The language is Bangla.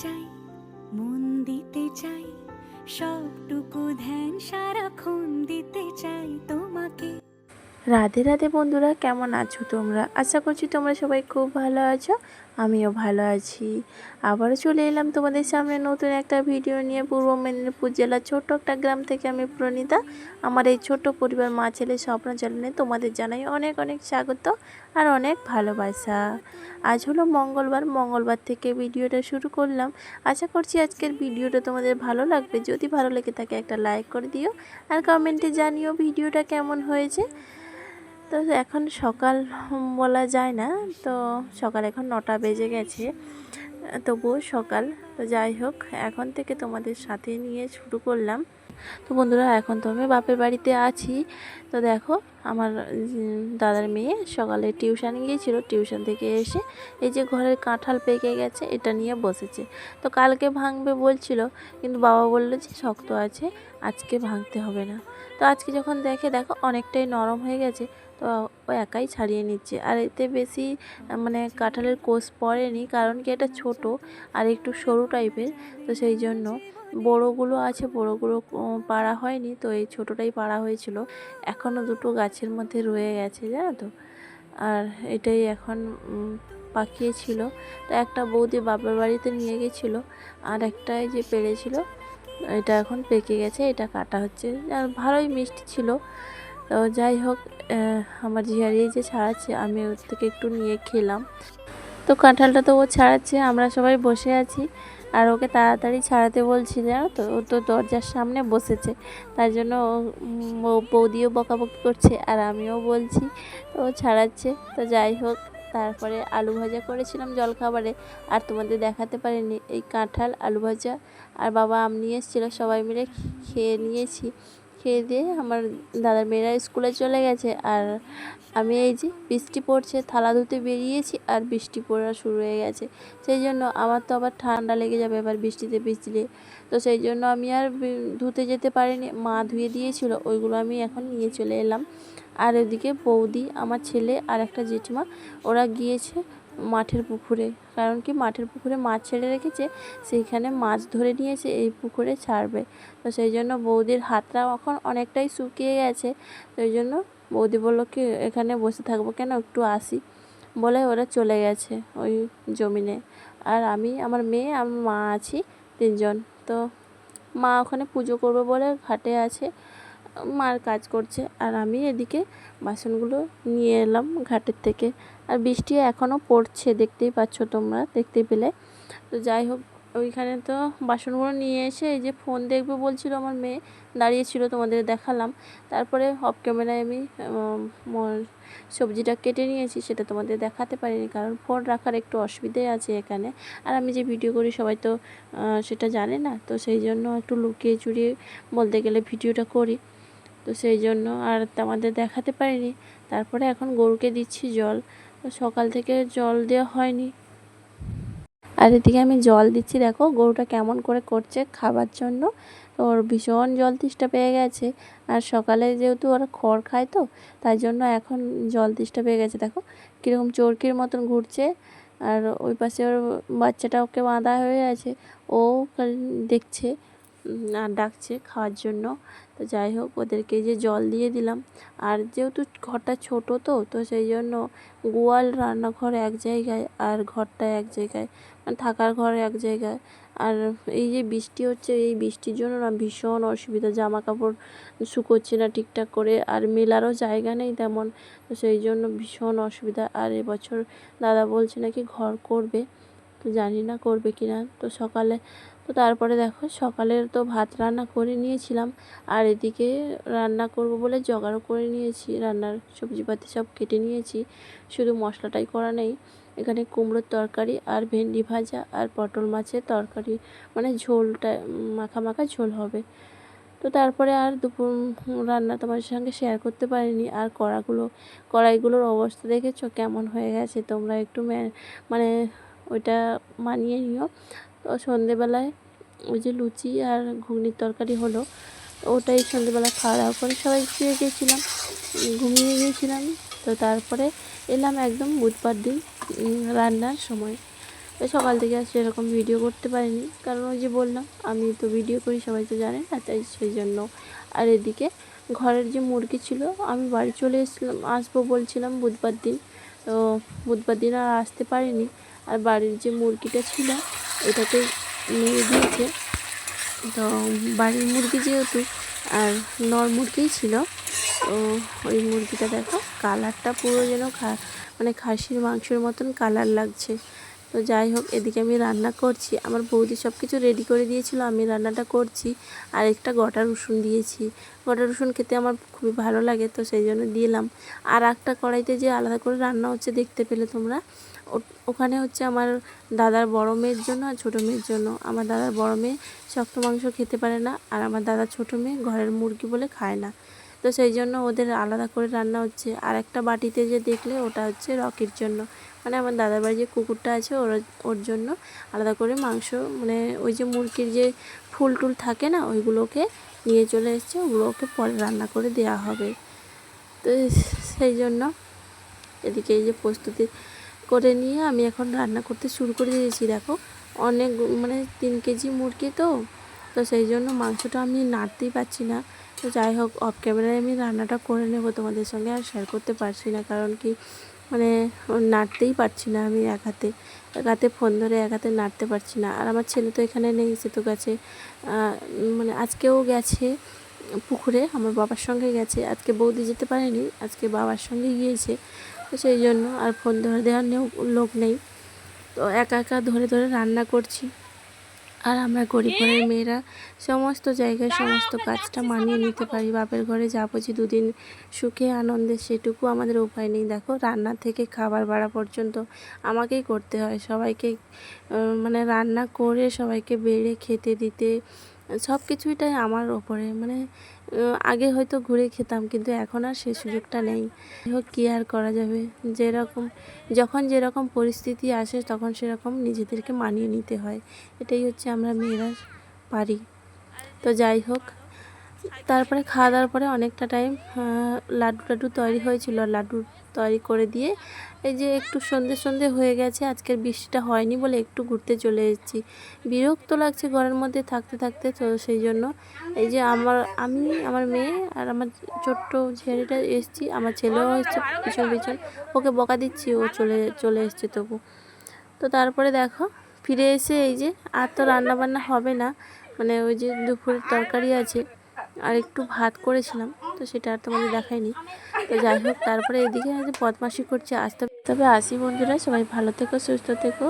চাই, মন দিতে চাই, সবটুকু ধ্যান সারাক্ষণ দিতে চাই তোমাকে। রাধে রাধে বন্ধুরা, কেমন আছো তোমরা? আশা করছি তোমরা সবাই খুব ভালো আছো, আমিও ভালো আছি। আবারও চলে এলাম তোমাদের সামনে নতুন একটা ভিডিও নিয়ে। পূর্ব মেদিনীপুর জেলার ছোট্ট একটা গ্রাম থেকে আমি প্রণীতা। আমার এই ছোট্ট পরিবার মা ছেলে স্বপ্ন চ্যানেলে তোমাদের জানাই অনেক অনেক স্বাগত। আর অনেক ভালোবাসা। আজ হলো মঙ্গলবার মঙ্গলবার থেকে ভিডিওটা শুরু করলাম। আশা করছি আজকের ভিডিওটা তোমাদের ভালো লাগবে। যদি ভালো লেগে থাকে একটা লাইক করে দিও আর কমেন্টে জানিও ভিডিওটা কেমন হয়েছে। তো এখন সকাল বলা যায় না, তো সকাল এখন নটা বেজে গেছে। তবুও সকাল। তো যাই হোক, এখন থেকে তোমাদের সাথে নিয়ে শুরু করলাম। তো বন্ধুরা, এখন তো আমি বাপের বাড়িতে আছি। তো দেখো, আমার দাদার মেয়ে সকালে টিউশন গিয়েছিল। টিউশন থেকে এসে এই যে ঘরের কাঁঠাল পেকে গেছে, এটা নিয়ে বসেছে। তো কালকে ভাঙবে বলছিল, কিন্তু বাবা বলল যে শক্ত আছে, আজকে ভাঙতে হবে না। তো আজকে যখন দেখে, দেখো, অনেকটাই নরম হয়ে গেছে। ও একাই ছাড়িয়ে নিচ্ছে। আর এতে বেশি মানে কাঁঠালের কোষ পড়েনি কারণ কি এটা ছোট আর একটু সরু টাইপের। তো সেই জন্য বড়োগুলো আছে, বড়োগুলো পাড়া হয়নি। তো এই ছোটোটাই পাড়া হয়েছিল। এখনও দুটো গাছের মধ্যে রয়ে গেছে, জানো তো? আর এটাই এখন পাকিয়েছিল। তো একটা বৌদি বাবার বাড়িতে নিয়ে গেছিল আর একটা এই যে পেরেছিল, এটা এখন পেকে গেছে, এটা কাটা হচ্ছে। আর ভালোই মিষ্টি ছিল। তো যাই হোক আমার ঝিয়ারি যে ছাড়াচ্ছে, আমি ওর থেকে একটু নিয়ে খেলাম। তো কাঁঠালটা তো ও ছাড়াচ্ছে, আমরা সবাই বসে আছি। আর ওকে তাড়াতাড়ি ছাড়াতে বলছি, জানো তো? ও তো দরজার সামনে বসেছে। তার জন্য ও- বৌদিও বকাবকি করছে, আর আমিও বলছি ও ছাড়াচ্ছে। তো যাই হোক, তারপরে আলু ভাজা করেছিলাম জলখাবারে, আর তোমাদের দেখাতে পারিনি। এই কাঁঠাল, আলু ভাজা, আর বাবা আম নিয়ে এসেছিল, সবাই মিলে খেয়ে নিয়েছি। খেয়ে দিয়ে আমার দাদার মেয়েরা স্কুলে চলে গেছে। আর আমি এই যে বৃষ্টি পড়ছে, থালা ধুতে বেরিয়েছি আর বৃষ্টি পড়া শুরু হয়ে গেছে। সেই জন্য আমার তো আবার ঠান্ডা লেগে যাবে এবার বৃষ্টিতে ভিজলে। তো সেই জন্য আমি আর ধুতে যেতে পারিনি। মা ধুয়ে দিয়েছিল, ওইগুলো আমি এখন নিয়ে চলে এলাম। আর এদিকে বৌদি, আমার ছেলে আর একটা জেঠিমা, ওরা গিয়েছে মাঠের পুকুরে। কারণ কি মাঠের পুকুরে মাছ ছেড়ে রেখেছে, সেইখানে মাছ ধরে নিয়েছে, এই পুকুরে ছাড়বে। তো সেই জন্য বৌদির হাতটা এখন অনেকটাই শুকিয়ে গেছে। তো জন্য বৌদি বলল, কি এখানে বসে থাকব কেন? একটু আসি। বলে ওরা চলে গেছে ওই জমিনে। আর আমি, আমার মেয়ে আমার মা আছি তিনজন। তো মা ওখানে পুজো করবে বলে ঘাটে আছে। মার কাজ করছে। আর আমি এদিকে বাসনগুলো নিয়ে এলাম ঘাটের থেকে। আর বৃষ্টি এখনও পড়ছে, দেখতেই পাচ্ছ তোমরা, দেখতে পেলে। তো যাই হোক, ওইখানে তো বাসনগুলো নিয়ে এসে এই যে ফোন দেখবে বলছিল আমার মেয়ে, দাঁড়িয়েছিল তোমাদের দেখালাম। তারপরে অফ ক্যামেরায় আমি সবজিটা কেটে নিয়েছি, সেটা তোমাদের দেখাতে পারিনি, কারণ ফোন রাখার একটু অসুবিধে আছে এখানে। আর আমি যে ভিডিও করি, সবাই তো সেটা জানে না, তো সেই জন্য একটু লুকিয়ে চুরিয়ে বলতে গেলে ভিডিওটা করি। তো সেই জন্য আর তোমাদের দেখাতে পারিনি। তারপরে এখন গরুকে দিচ্ছি জল। তো সকাল থেকে জল দেওয়া হয়নি। আর এদিকে আমি জল দিচ্ছি, দেখো গরুটা কেমন করে করছে খাবার জন্য। তো ওর ভীষণ জল তেষ্টা পেয়ে গেছে। আর সকালে যেহেতু ওরা খড় খায় তো, তাই জন্য এখন জল তেষ্টা পেয়ে গেছে। দেখো কীরকম চরকির মতন ঘুরছে। আর ওই পাশে ওর বাচ্চাটা ওকে বাঁধা হয়ে আছে। ও দেখছে। ডাকছে খাওয়ার জন্য। তো যাই হোক, ওদেরকে যে জল দিয়ে দিলাম। আর যেহেতু ঘরটা ছোট তো তো সেই জন্য গোয়াল রান্নাঘর এক জায়গায় আর ঘরটা এক জায়গায়। মানে থাকার ঘর এক জায়গায়। আর এই যে বৃষ্টি হচ্ছে, এই বৃষ্টির জন্য না ভীষণ অসুবিধা। জামা কাপড় শুকোচ্ছে না ঠিকঠাক করে। আর মেলারও জায়গা নেই তেমন। তো সেই জন্য ভীষণ অসুবিধা। আর এবছর দাদা বলছে নাকি ঘর করবে। তো জানি না করবে কি না। তো সকালে, তো তারপরে দেখো সকালের তো ভাত রান্না করে নিয়েছিলাম। আর এদিকে রান্না করব বলে জোগাড়ও করে নিয়েছি। রান্নার সবজিপাতি সব কেটে নিয়েছি। শুধু মশলাটাই করা নেই। এখানে কুমড়োর তরকারি আর ভেন্ডি ভাজা আর পটল মাছের তরকারি মানে ঝোলটা, মাখা মাখা ঝোল হবে। তো তারপরে আর দুপুর রান্না তোমাদের সঙ্গে শেয়ার করতে পারিনি। আর কড়াগুলো, কড়াইগুলোর অবস্থা দেখেছ? কেমন হয়ে গেছে? তোমরা একটু মানে ওইটা মানিয়ে নিও। তো সন্ধেবেলায় ওই যে লুচি আর ঘুগনির তরকারি হলো, ওটাই সন্ধেবেলা খাওয়া দাওয়া করে সবাই শুয়ে গিয়েছিলাম, ঘুমিয়ে গিয়েছিলাম। তো তারপরে এলাম একদম বুধবার দিন রান্নার সময়। তো সকাল থেকে আর সেরকম ভিডিও করতে পারিনি, কারণ ওই যে বললাম, আমি তো ভিডিও করি, সবাই তো জানে না, তাই সেই জন্য। আর এদিকে ঘরের যে মুরগি ছিল, আমি বাড়ি চলে এসেছিলাম, আসব বলছিলাম বুধবার দিন। তো বুধবার দিন আর আসতে পারিনি। আর বাড়ির যে মুরগিটা ছিল, এটাতে মেরে দিয়েছে। তো বাড়ির মুরগি যেহেতু, আর নর মুরগিই ছিল, তো ওই মুরগিটা দেখো, কালারটা পুরো যেন মানে খাসির মাংসের মতন কালার লাগছে। তো যাই হোক, এদিকে আমি রান্না করছি। আমার বৌদি সব কিছু রেডি করে দিয়েছিল, আমি রান্নাটা করছি। আর একটা গোটা রসুন দিয়েছি। গোটা রসুন খেতে আমার খুবই ভালো লাগে, তো সেই জন্য দিলাম। আর একটা কড়াইতে যে আলাদা করে রান্না হচ্ছে, দেখতে পেলে তোমরা। ওখানে হচ্ছে আমার দাদার বড় মেয়ের জন্য আর ছোটো মেয়ের জন্য। আমার দাদার বড় মেয়ে শক্ত মাংস খেতে পারে না আর আমার দাদার ছোটো মেয়ে ঘরের মুরগি বলে খায় না। তো সেই জন্য ওদের আলাদা করে রান্না হচ্ছে। আর একটা বাটিতে যে দেখলে ওটা হচ্ছে রকির জন্য। মানে আমার দাদার বাড়ি যে কুকুরটা আছে ওর ওর জন্য আলাদা করে মাংস মানে ওই যে মুরগির যে ফুল টুল থাকে না ওইগুলোকে নিয়ে চলে এসছে। ওগুলোকে পরে রান্না করে দেওয়া হবে। তো সেই জন্য এদিকে এই যে প্রস্তুতি করে নিয়ে আমি এখন রান্না করতে শুরু করে দিয়েছি, দেখো। অনেক মানে তিন কেজি মুরগি তো তো সেই জন্য মাংসটা আমি নাড়তেই পারছি না। তো যাই হোক অফ ক্যামেরায় আমি রান্নাটা করে নেব তোমাদের সঙ্গে আর শেয়ার করতে পারছি না, কারণ কি মানে নাড়তেই পারছি না আমি এক হাতে। এক হাতে ফোন ধরে এক হাতে নাড়তে পারছি না। আর আমার ছেলে তো এখানে নেই, সে তো গেছে মানে আজকেও গেছে পুকুরে, আমার বাবার সঙ্গে গেছে। আজকে বৌদি যেতে পারেনি, আজকে বাবার সঙ্গে গিয়েছে। তো সেই জন্য আর ফোন ধরে দেওয়ার লোক নেই। তো একা একা ধরে ধরে রান্না করছি। আর আমরা গরিব ঘরের মেয়েরা সমস্ত জায়গায় সমস্ত কাজটা মানিয়ে নিতে পারি। বাপের ঘরে যা বুঝি দুদিন সুখে আনন্দে সেটুকু আমাদের উপায় নেই। দেখো, রান্না থেকে খাবার বাড়া পর্যন্ত আমাকেই করতে হয়। সবাইকে মানে রান্না করে সবাইকে বেড়ে খেতে দিতে সব কিছুইটাই আমার ওপরে। মানে আগে হয়তো ঘুরে খেতাম, কিন্তু এখন আর সেই সুযোগটা নেই। হোক, কী আর করা যাবে? যেরকম, যখন যেরকম পরিস্থিতি আসে, তখন সেরকম নিজেদেরকে মানিয়ে নিতে হয়। এটাই হচ্ছে আমরা মেয়েরা পারি। তো যাই হোক তারপরে খাওয়া দাওয়ার পরে অনেকটা টাইম লাড্ডু টাড্ডু তৈরি হয়েছিল। লাড্ডু তৈরি করে দিয়ে এই যে একটু সন্ধে সন্ধে হয়ে গেছে, আজকের বৃষ্টিটা হয়নি বলে একটু ঘুরতে চলে এসেছি। বিরক্ত লাগছে ঘরের মধ্যে থাকতে থাকতে, তো সেই জন্য এই যে আমার, আমি, আমার মেয়ে আর আমার ছোট্ট ছেলেটা এসেছি, আমার ছেলেও এসছে পিছন পিছন ওকে বকা দিচ্ছি, ও চলে চলে এসছে তবু। তো তারপরে দেখো, ফিরে এসে এই যে আর তো রান্না বান্না হবে না মানে ওই যে দুপুরের তরকারি আছে আর একটু ভাত করেছিলাম, তো সেটা আর তোমাদের দেখায়নি তো যাই হোক, তারপরে এদিকে আমি করছে আসতে তবে আসি বন্ধুরা, সবাই ভালো থেকো, সুস্থ থেকো।